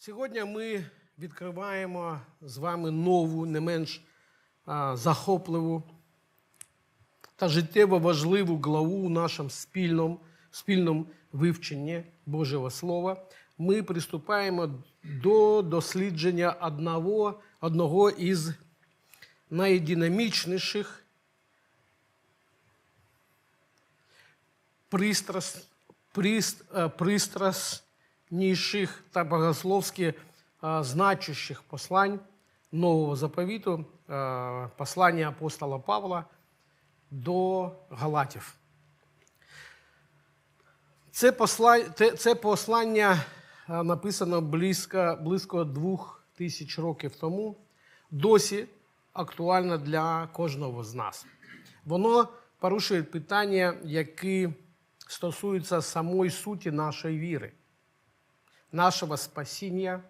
Сьогодні ми відкриваємо з вами нову, не менш а, захопливу та життєво важливу главу у нашому спільному, спільному вивченні Божого Слова. Ми приступаємо до дослідження одного, одного із найдинамічніших пристрас, прист, е, пристрасніших та богословськи е, значущих послань Нового заповіту, послання апостола Павла до Галатів. Це, посла... те- це послання написано близько, близько двох тисяч років тому, досі актуально для кожного з нас. Воно порушує питання, які стосуються самої суті нашої віри, нашого спасіння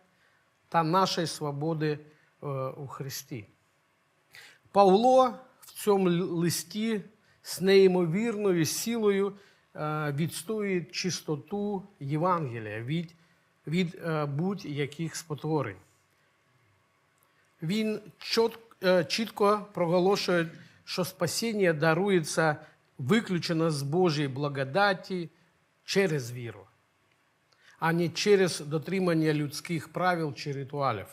та нашої свободи е, у Христі. Павло в цьому листі з неймовірною силою е, відстоює чистоту Євангелія від, від е, будь-яких спотворень. Він е, чітко проголошує, що спасіння дарується виключено з Божої благодаті через віру, а не через дотримання людських правил чи ритуалів.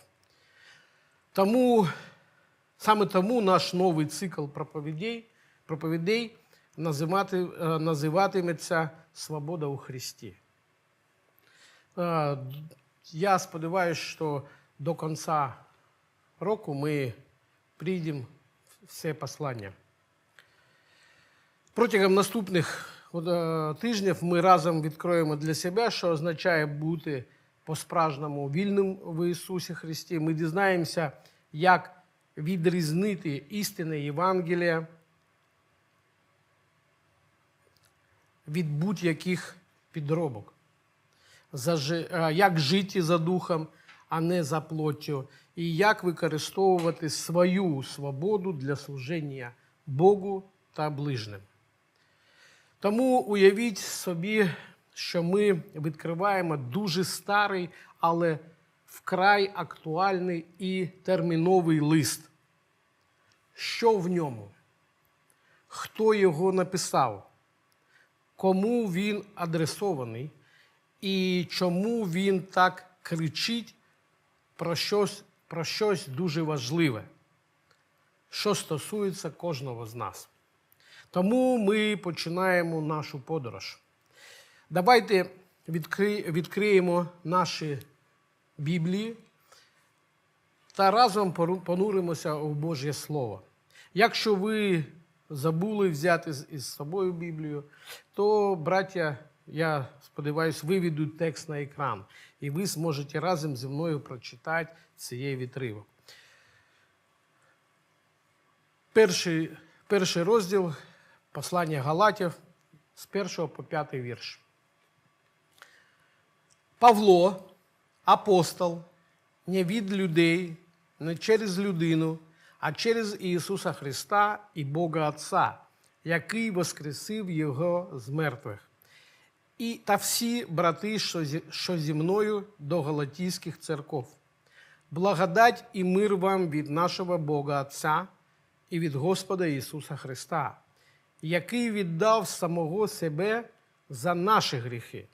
Тому Саме тому наш новий цикл проповідей, проповідей називати, е, називатиметься Свобода у Христі. Е, Я сподіваюся, що до кінця року ми прийдемо в це послання. Протягом наступних тижнів ми разом відкроємо для себе, що означає бути по-справжньому вільним в Ісусі Христі. Ми дізнаємося, як відрізнити істинне Євангелія від будь-яких підробок. Е, Як жити за духом, а не за плоттю, і як використовувати свою свободу для служіння Богу та ближним. Тому уявіть собі, що ми відкриваємо дуже старий, але вкрай актуальний і терміновий лист. Що в ньому? Хто його написав? Кому він адресований? І чому він так кричить про щось, про щось дуже важливе, що стосується кожного з нас? Тому ми починаємо нашу подорож. Давайте відкри- відкриємо наші Біблії та разом понуримося у Божє Слово. Якщо ви забули взяти із собою Біблію, то, браття, я сподіваюся, виведуть текст на екран, і ви зможете разом зі мною прочитати цієї відривок. Перший, перший розділ послання Галатів з 1 по 5 вірш. Павло, апостол, не від людей, не через людину, а через Ісуса Христа і Бога Отця, який воскресив Його з мертвих. І та всі брати, що зі, що зі мною до Галатійських церков. Благодать і мир вам від нашого Бога Отця і від Господа Ісуса Христа, який віддав самого себе за наші гріхи,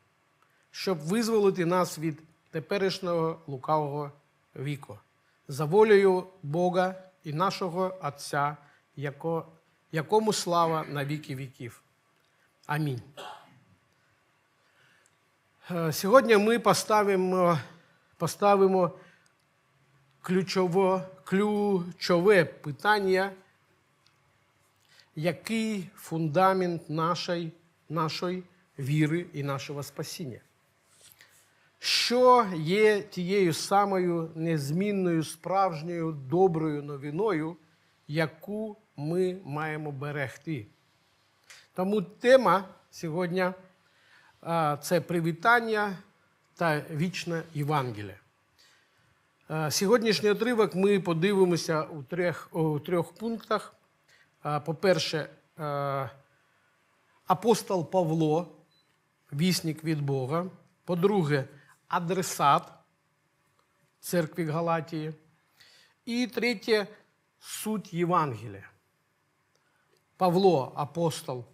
щоб визволити нас від теперішнього лукавого віку, за волею Бога і нашого Отця, яко, якому слава на віки віків. Амінь. Е, Сьогодні ми поставимо, поставимо ключово, ключове питання, який фундамент нашої, нашої віри і нашого спасіння. Що є тією самою незмінною справжньою доброю новиною, яку ми маємо берегти? Тому тема сьогодні це привітання та вічне Євангеліє. Е, Сьогоднішній отривок ми подивимося у трьох, у трьох пунктах. Е, По-перше, е, апостол Павло, вісник від Бога. По-друге, адресат церкви Галатії. І третє суть Євангелія. Павло, апостол,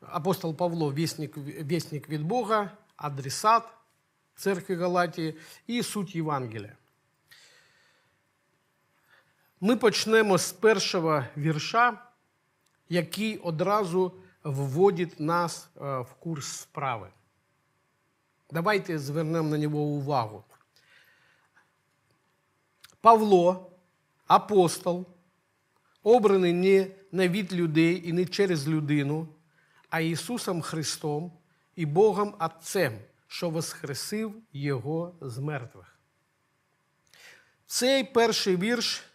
апостол Павло, вісник, вісник від Бога, адресат церкви Галатії і суть Євангелія. Ми почнемо з першого вірша, який одразу вводить нас е, в курс справи. Давайте звернемо на нього увагу. Павло, апостол, обраний не, не від людей і не через людину, а Ісусом Христом і Богом Отцем, що воскресив Його з мертвих. Цей перший вірш,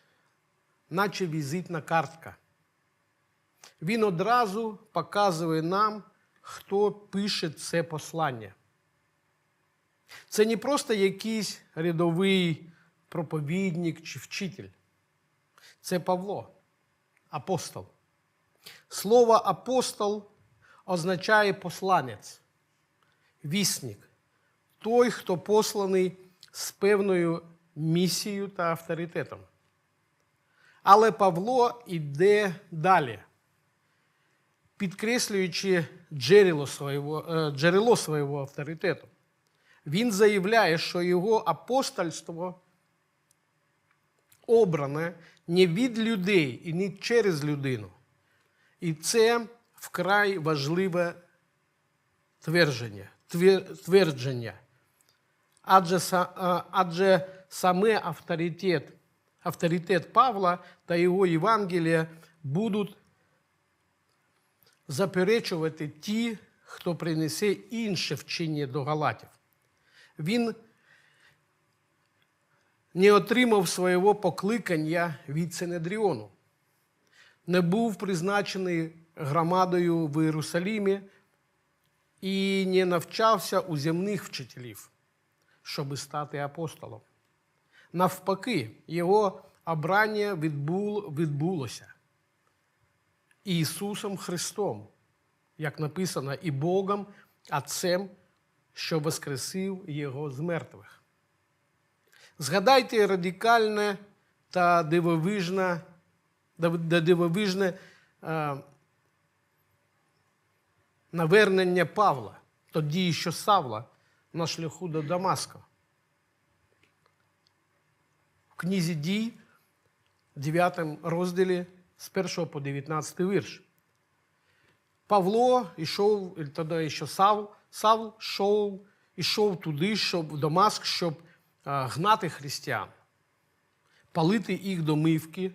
наче візитна картка. Він одразу показує нам, хто пише це послання. Це не просто якийсь рядовий проповідник чи вчитель. Це Павло, апостол. Слово апостол означає посланець, вісник, той, хто посланий з певною місією та авторитетом. Але Павло йде далі, підкреслюючи джерело свого, е, джерело свого авторитету. Він заявляє, що його апостольство обране не від людей і не через людину. І це вкрай важливе твердження. твердження. Адже, адже саме авторитет, авторитет Павла та його Євангелія будуть заперечувати ті, хто принесе інше вчення до Галатів. Він не отримав свого покликання від Синедріону, не був призначений громадою в Єрусалімі і не навчався у земних вчителів, щоб стати апостолом. Навпаки, його обрання відбуло, відбулося Ісусом Христом, як написано, і Богом Отцем, що воскресив Його з мертвих. Згадайте радикальне та дивовижне, дивовижне е, навернення Павла, тоді що Савла, на шляху до Дамаска. Книзі дій, 9 розділі з 1 по 19 вірш. Павло йшов, тоді ще Савл, Савл йшов, ішов туди, щоб в Дамаск, щоб гнати християн, палити їх домивки,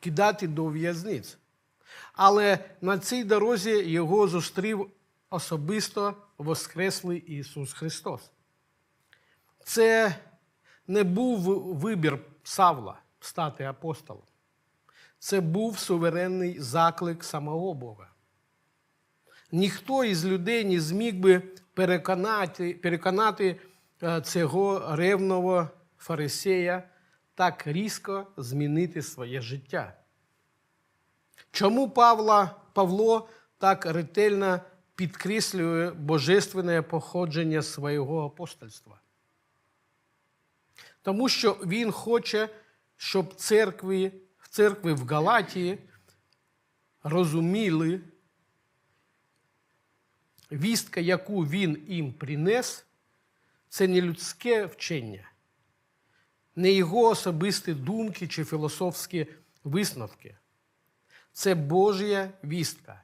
кидати до в'язниць. Але на цій дорозі його зустрів особисто Воскреслий Ісус Христос. Це не був вибір Савла стати апостолом. Це був суверенний заклик самого Бога. Ніхто із людей не зміг би переконати, переконати е, цього ревного фарисея так різко змінити своє життя. Чому Павла, Павло так ретельно підкреслює божественне походження свого апостольства? Тому що він хоче, щоб церкви, церкви в Галатії розуміли, вістка, яку він їм принес, це не людське вчення, не його особисті думки чи філософські висновки. Це Божя вістка,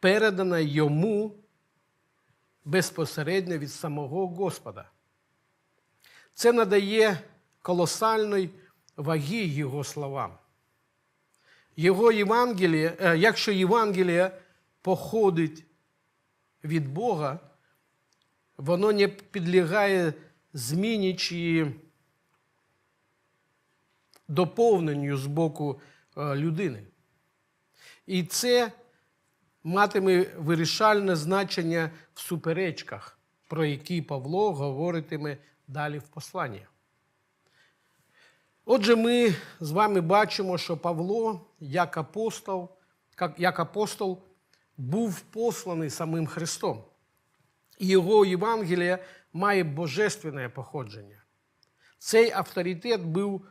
передана йому безпосередньо від самого Господа. Це надає колосальної ваги його словам. Його Євангеліє, е, якщо Євангеліє походить від Бога, воно не підлягає зміні чи доповненню з боку е, людини. І це матиме вирішальне значення в суперечках, про які Павло говоритиме далі в посланні. Отже, ми з вами бачимо, що Павло, як апостол, як, апостол, був посланий самим Христом. І його Євангеліє має божественне походження. Цей авторитет був,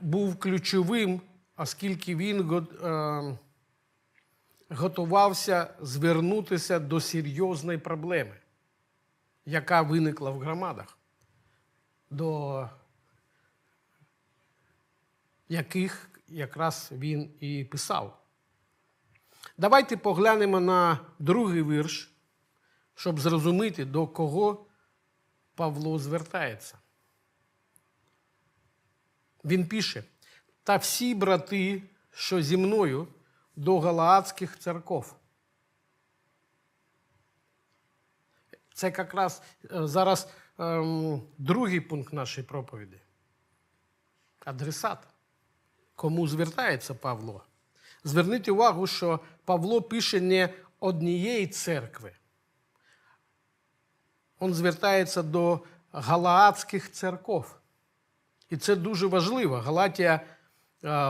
був ключовим, оскільки він е, готувався звернутися до серйозної проблеми, яка виникла в громадах, до яких якраз він і писав. Давайте поглянемо на другий вірш, щоб зрозуміти, до кого Павло звертається. Він пише: та всі брати, що зі мною до галаадських церков. Це якраз е, зараз ем, другий пункт нашої проповіді. Адресат. Кому звертається Павло? Зверніть увагу, що Павло пише не однієї церкви. Він звертається до галаадських церков. І це дуже важливо. Галатія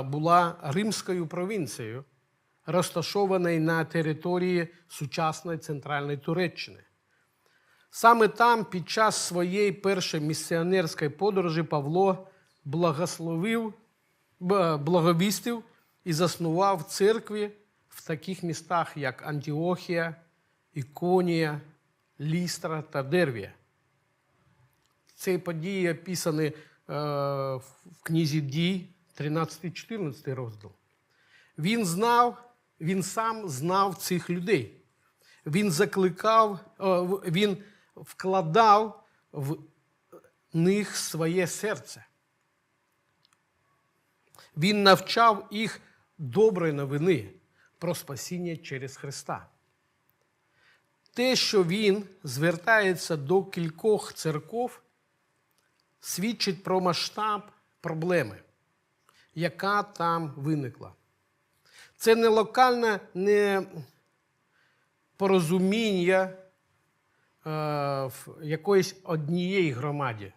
була римською провінцією, розташованою на території сучасної центральної Туреччини. Саме там, під час своєї першої місіонерської подорожі, Павло благословив, б- благовістив і заснував церкві в таких містах, як Антіохія, Іконія, Лістра та Дервія. Ці події описані е, в книзі Дій, 13-14 розділ. Він знав, він сам знав цих людей. Він закликав, е, він вкладав в них своє серце. Він навчав їх доброї новини про спасіння через Христа. Те, що він звертається до кількох церков, свідчить про масштаб проблеми, яка там виникла. Це не локальне непорозуміння е, в якоїсь однієї громаді,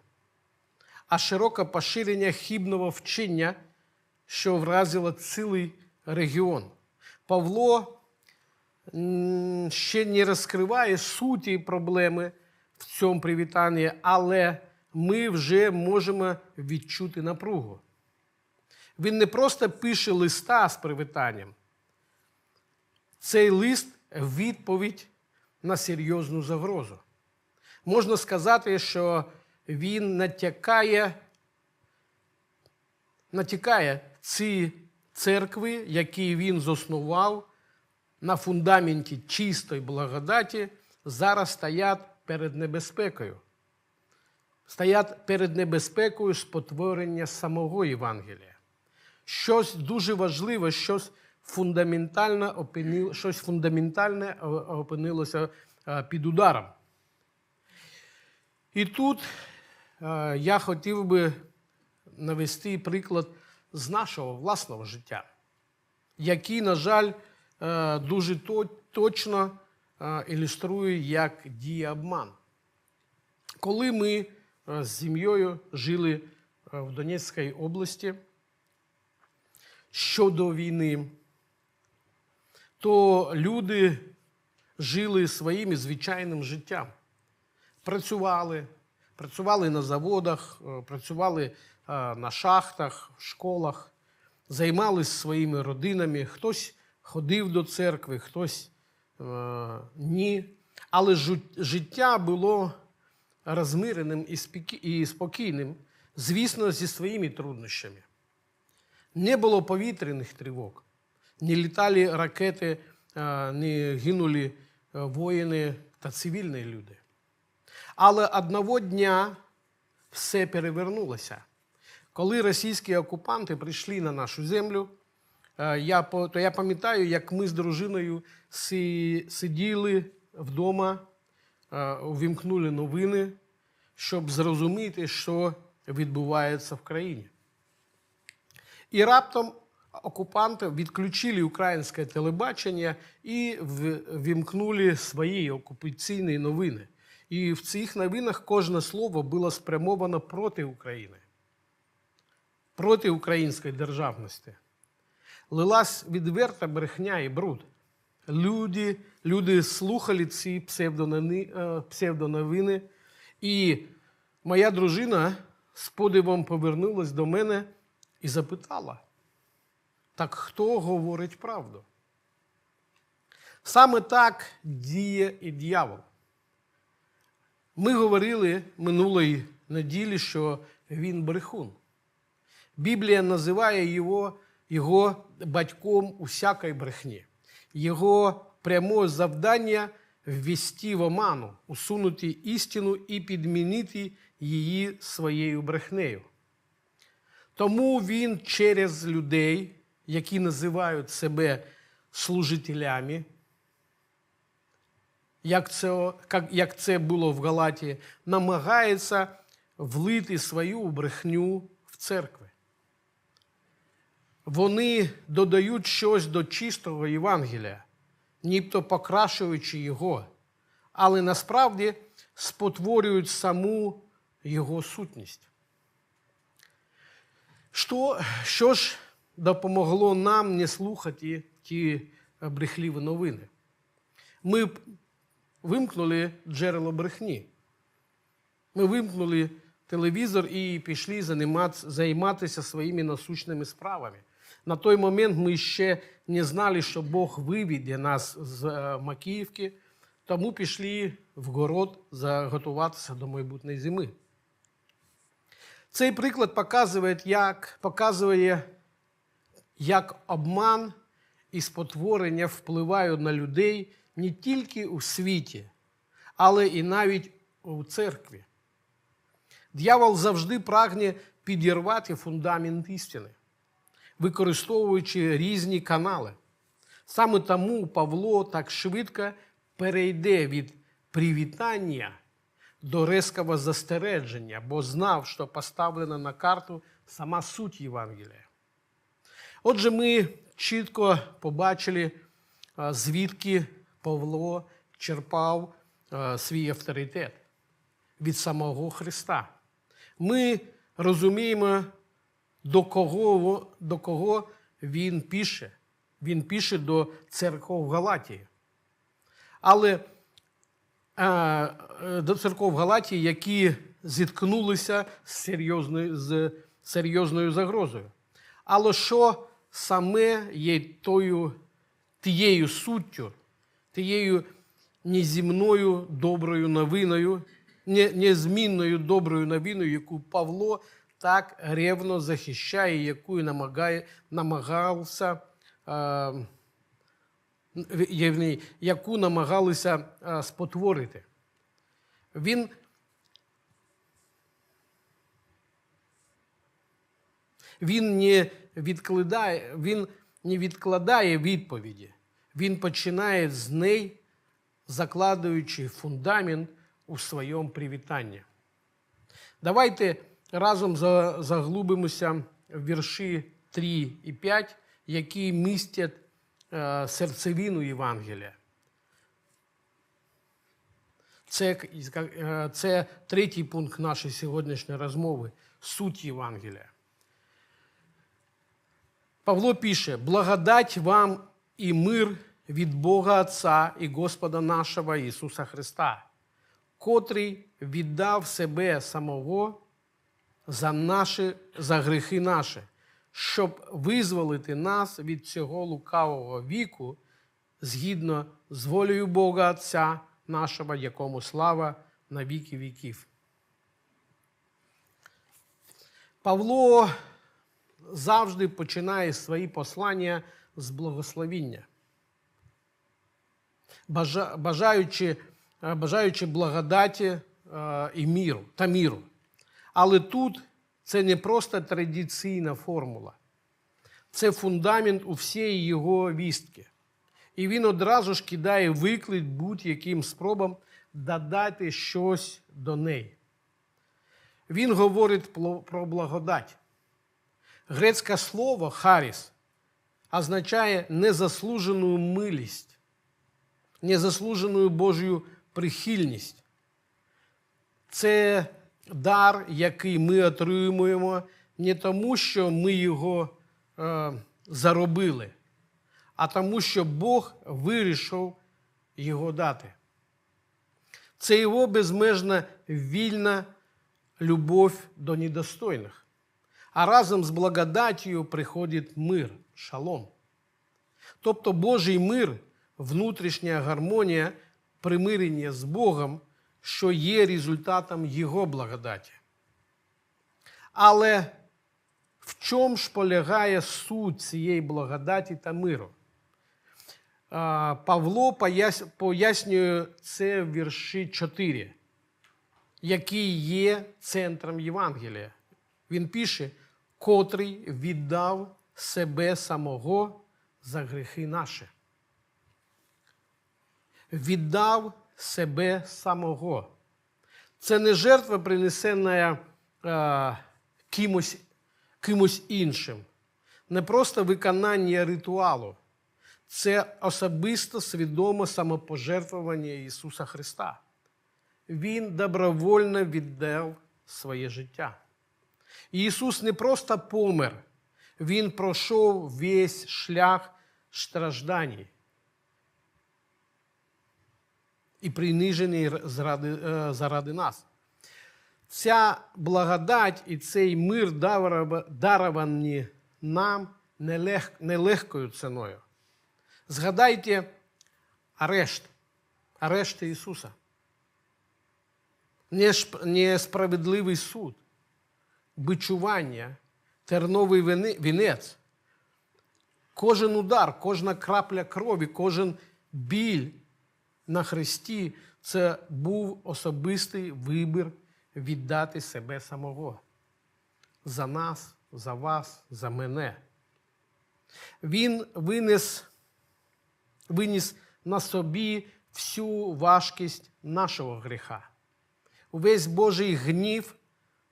а широке поширення хібного вчення, що вразило цілий регіон. Павло ще не розкриває суті проблеми в цьому привітанні, але ми вже можемо відчути напругу. Він не просто пише листа з привітанням. Цей лист відповідь на серйозну загрозу. Можна сказати, що він натякає, натякає ці церкви, які він заснував на фундаменті чистої благодаті, зараз стоять перед небезпекою. Стоять перед небезпекою спотворення самого Євангелія. Щось дуже важливе, щось фундаментальне, опини- щось фундаментальне опинилося е, під ударом. І тут е, я хотів би навести приклад з нашого власного життя, який, на жаль, е, дуже точно е, ілюструє, як діє обман. Коли ми е, з сім'єю жили в Донецькій області щодо війни, то люди жили своїм звичайним життям. Працювали, працювали на заводах, працювали на шахтах, в школах, займалися своїми родинами. Хтось ходив до церкви, хтось е, ні. Але життя було розмиреним і спокійним, звісно, зі своїми труднощами. Не було повітряних тривог, не літали ракети, е, не гинули е, воїни та цивільні люди. Але одного дня все перевернулося. Коли російські окупанти прийшли на нашу землю, е, я, то я пам'ятаю, як ми з дружиною си- сиділи вдома, е, увімкнули новини, щоб зрозуміти, що відбувається в країні. І раптом окупанти відключили українське телебачення і вімкнули свої окупаційні новини. І в цих новинах кожне слово було спрямовано проти України, проти української державності. Лилась відверта брехня і бруд. Люди, люди слухали ці е, псевдоновини, і моя дружина з подивом повернулась до мене і запитала: так хто говорить правду? Саме так діє і дьявол. Ми говорили минулої неділі, що він брехун. Біблія називає його, його батьком усякої брехні. Його пряме завдання ввести в оману, усунути істину і підмінити її своєю брехнею. Тому він через людей, які називають себе служителями, як це, як це було в Галатії, намагається влити свою брехню в церкви. Вони додають щось до чистого Євангелія, нібито покращуючи його, але насправді спотворюють саму його сутність. Що, що ж допомогло нам не слухати ті брехливі новини? Ми вимкнули джерело брехні. Ми вимкнули телевізор і пішли займатися своїми насущними справами. На той момент ми ще не знали, що Бог виведе нас з Макіївки, тому пішли в город заготуватися до майбутньої зими. Цей приклад показує, як, показує, як обман і спотворення впливають на людей не тільки у світі, але і навіть у церкві. Д'явол завжди прагне підірвати фундамент істини, використовуючи різні канали. Саме тому Павло так швидко перейде від привітання до резкого застереження, бо знав, що поставлена на карту сама суть Євангелія. Отже, ми чітко побачили, звідки Павло черпав свій авторитет від самого Христа. Ми розуміємо, до кого, до кого він пише. Він пише до церков Галатії. Але до церков Галатії, які зіткнулися з серйозною, з серйозною загрозою. Але що саме є тою, тією суттю, тією неземною доброю новиною, незмінною доброю новиною, яку Павло так ревно захищає, яку намагає, намагався, яку намагалися спотворити. Він він не відкладає, він не відкладає відповіді. Він починає з неї, закладаючи фундамент у своєму привітанні. Давайте разом заглубимося в вірші 3 і 5, які містять серцевину Євангелія. Це, це третій пункт нашої сьогоднішньої розмови суть Євангелія. Павло пише: благодать вам і мир від Бога Отця і Господа нашого Ісуса Христа, котрий віддав себе самого за наші, за гріхи наші, щоб визволити нас від цього лукавого віку згідно з волею Бога Отця нашого, якому слава на віки віків. Павло завжди починає свої послання з благословіння, бажаючи бажаючи благодаті і міру та міру. Але тут це не просто традиційна формула, це фундамент у всієї його вістки. І він одразу ж кидає виклик будь-яким спробам додати щось до неї. Він говорить про благодать. Грецьке слово харіс означає незаслужену милість, незаслужену Божою прихильність. Це дар, який ми отримуємо не тому, що ми його е, заробили, а тому, що Бог вирішив його дати. Це його безмежна вільна любов до недостойних. А разом з благодаттю приходить мир, шалом. Тобто Божий мир, внутрішня гармонія, примирення з Богом, що є результатом Його благодаті. Але в чому ж полягає суть цієї благодаті та миру? Павло пояснює це в вірші 4, який є центром Євангелія. Він пише, котрий віддав себе самого за гріхи наші. Віддав себе самого. Це не жертва, принесена е, кимось, кимось іншим, не просто виконання ритуалу. Це особисто свідоме самопожертвування Ісуса Христа. Він добровольно віддав своє життя. Ісус не просто помер, Він пройшов весь шлях страждань і принижений заради, е, заради нас. Ця благодать і цей мир дарова- даровані нам нелег- нелегкою ціною. Згадайте арешт, арешт Ісуса. Несправедливий суд, бичування, терновий вінець. Кожен удар, кожна крапля крові, кожен біль на хресті це був особистий вибір віддати себе самого. За нас, за вас, за мене. Він винес, виніс на собі всю важкість нашого гріха, увесь Божий гнів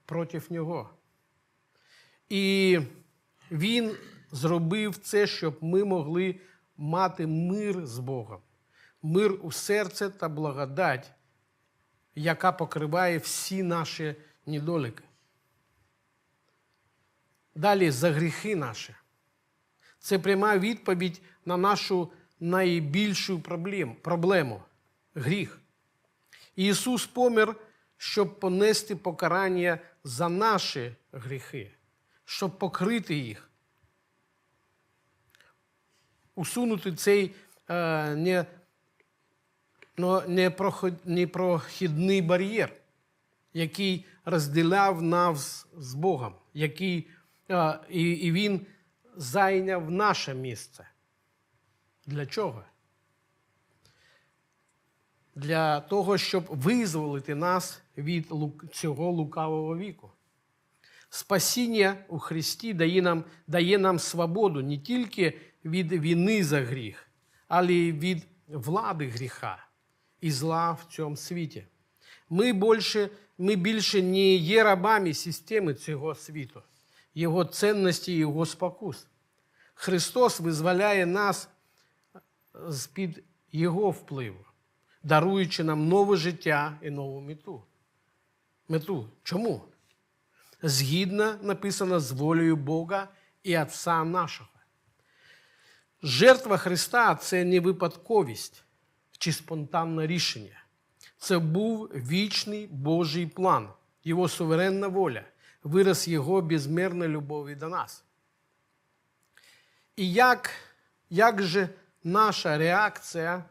проти нього. І він зробив це, щоб ми могли мати мир з Богом, мир у серце та благодать, яка покриває всі наші недоліки. Далі за гріхи наші. Це пряма відповідь на нашу найбільшу проблем- проблему гріх. Ісус помер, щоб понести покарання за наші гріхи, щоб покрити їх, усунути цей е, ну, непрохідний бар'єр, який розділяв нас з Богом, який, і, і Він зайняв наше місце. Для чого? Для того, щоб визволити нас від цього лукавого віку. Спасіння у Христі дає нам, дає нам свободу не тільки від війни за гріх, але й від влади гріха і зла в цьому світі. Ми більше, ми більше не є рабами системи цього світу, його цінності його спокус. Христос визволяє нас з-під Його впливу, даруючи нам нове життя і нову мету. Мету. Чому? Згідно написано з волею Бога і Отця нашого. Жертва Христа це не випадковість чи спонтанне рішення. Це був вічний Божий план, Його суверенна воля, вираз Його безмірної любові до нас. І як, як же наша реакція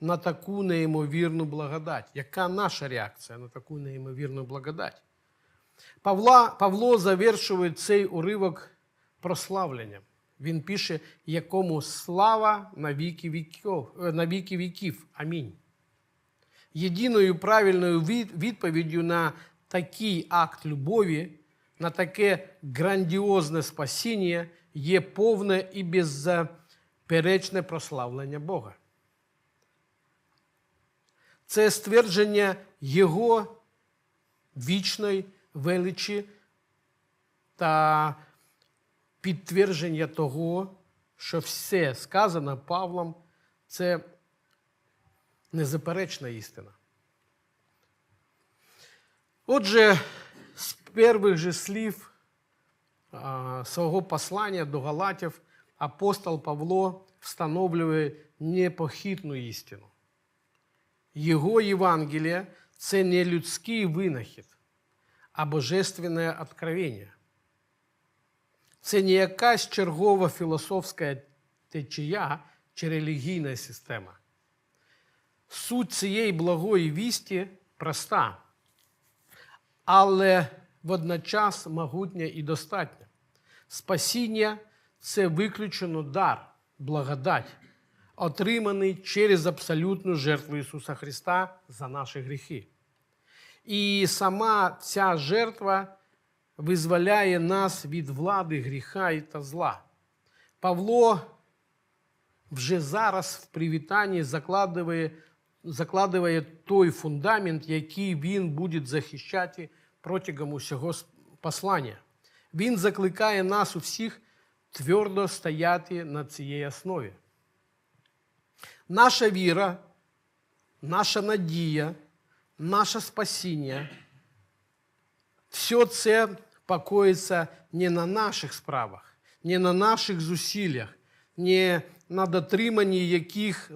на таку неймовірну благодать? Яка наша реакція на таку неймовірну благодать? Павла, Павло завершує цей уривок прославленням. Він пише, якому слава на віки віків. На віки віків. Амінь. Єдиною правильною відповіддю на такий акт любові, на таке грандіозне спасіння є повне і беззаперечне прославлення Бога. Це ствердження Його вічної величі та підтвердження того, що все сказане Павлом це незаперечна істина. Отже, з перших же слів свого послання до Галатів апостол Павло встановлює непохитну істину. Його Євангелія це не людський винахід, а божественне откровення. Це не якась чергова філософська течія чи релігійна система. Суть цієї благої вісті проста, але водночас могутня і достатня. Спасіння це виключено дар, благодать, отриманий через абсолютну жертву Ісуса Христа за наші гріхи. І сама ця жертва визволяє нас від влади гріха і та зла. Павло вже зараз в привітанні закладує, закладує той фундамент, який він буде захищати протягом усього послання. Він закликає нас усіх твердо стояти на цій основі. Наша віра, наша надія, наше спасіння все це покоїться не на наших справах, не на наших зусиллях, не на дотриманні яких,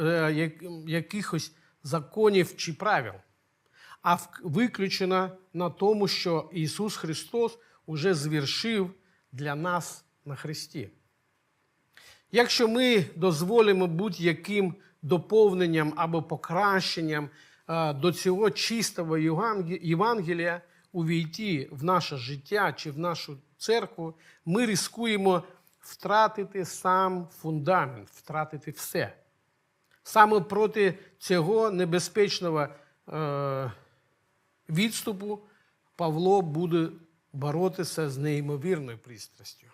е, якихось законів чи правил, а виключено на тому, що Ісус Христос уже звершив для нас на Христі. Якщо ми дозволимо будь-яким доповненням або покращенням е, до цього чистого Євангелія увійти в наше життя чи в нашу церкву, ми ризикуємо втратити сам фундамент, втратити все. Саме проти цього небезпечного е, відступу Павло буде боротися з неймовірною пристрастю.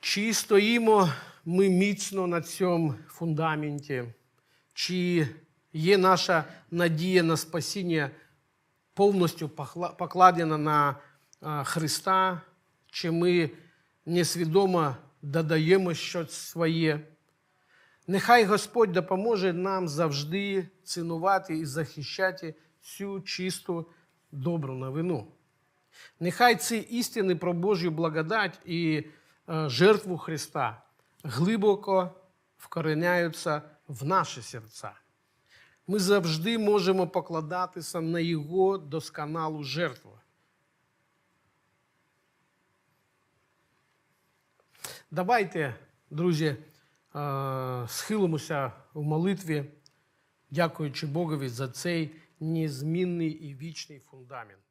Чи стоїмо ми міцно на цьому фундаменті, чи є наша надія на спасіння повністю покладена на Христа, чи ми несвідомо додаємо щось своє. Нехай Господь допоможе нам завжди цінувати і захищати цю чисту добру новину. Нехай ці істини про Божу благодать і е, жертву Христа глибоко вкореняються в наші серця. Ми завжди можемо покладатися на Його досконалу жертву. Давайте, друзі, е, схилимося в молитві, дякуючи Богові за цей незмінний і вічний фундамент.